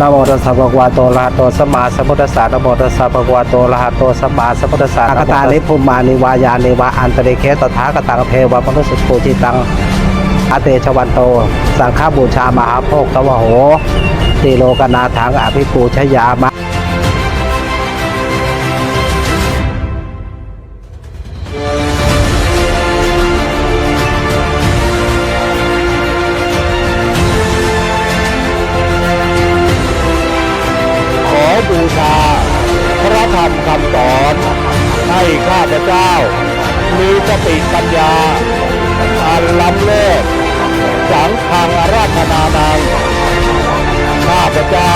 นะโมตัสสะภะคะวะโตอะระหะโตสัมมาสัมพุทธัสสะนะโมตัสสะภะคะวะโตอะระหะโตสัมมาสัมพุทธัสสะอะคตานิพุมานิวายานิวาอันตริเคตถาคตังเทวมนุสสุโคจิตังอเตชวันโต สังฆบูชามหาโภคตวโหติโลกนาถังอภิปูชยามะำสอน ให้ข้าพเจ้า มีสติปัญญา อันล้ำเลิศสังฆังอาราธนานัง ข้าพเจ้า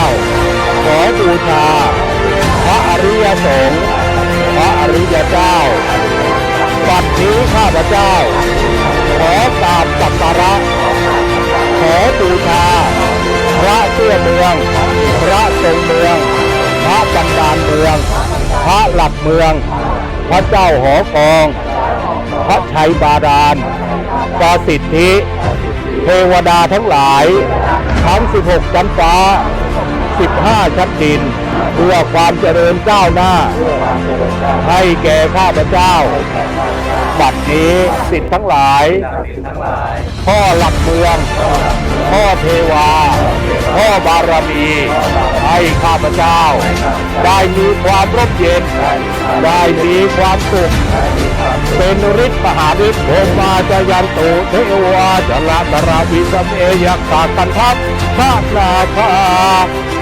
ขอบูชา พระอริยสงฆ์พระอริยเจ้าปัจนี้ข้าพเจ้า ขอกราบสักการะ ขอบูชา พระเสื้อเมือง พระทรงเมือง พระจันดานเมือง พระหลักเมือง พระเจ้าหอกอง พระชัยบาดาลประสิทธิ เทวดาทั้งหลาย ทั้ง 16 ชั้นฟ้า 15 ชั้นดิน เพื่อความเจริญก้าวหน้า ให้แก่ข้าพเจ้า บัดนี้สิทธิ์ทั้งหลาย พ่อหลักเมือง พ่อเทวา พ่อบารมีให้ข้าพเจ้า ได้มีความร่มเย็น ได้มีความสุข เป็นฤทธิ์มหาฤทธิ์โอมาจะยันตุเทวาจละตราวิสเมเอยักษากันทัพพระนาภา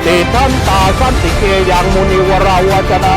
ติทันตาสันติเกยังมุนิวราวจนา